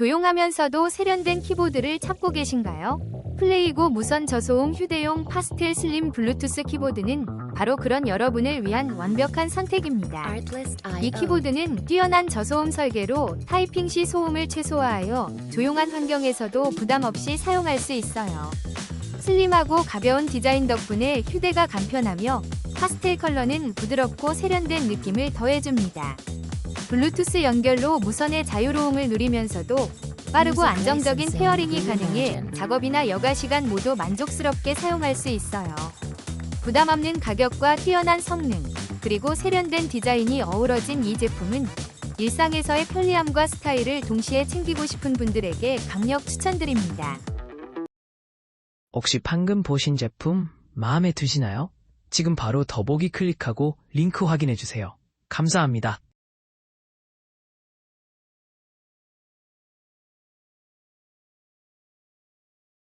조용하면서도 세련된 키보드를 찾고 계신가요? 플레이고 무선 저소음 휴대용 파스텔 슬림 블루투스 키보드는 바로 그런 여러분을 위한 완벽한 선택입니다. 이 키보드는 뛰어난 저소음 설계로 타이핑 시 소음을 최소화하여 조용한 환경에서도 부담 없이 사용할 수 있어요. 슬림하고 가벼운 디자인 덕분에 휴대가 간편하며 파스텔 컬러는 부드럽고 세련된 느낌을 더해줍니다. 블루투스 연결로 무선의 자유로움을 누리면서도 빠르고 안정적인 페어링이 가능해 작업이나 여가 시간 모두 만족스럽게 사용할 수 있어요. 부담 없는 가격과 뛰어난 성능, 그리고 세련된 디자인이 어우러진 이 제품은 일상에서의 편리함과 스타일을 동시에 챙기고 싶은 분들에게 강력 추천드립니다. 혹시 방금 보신 제품 마음에 드시나요? 지금 바로 더보기 클릭하고 링크 확인해 주세요. 감사합니다.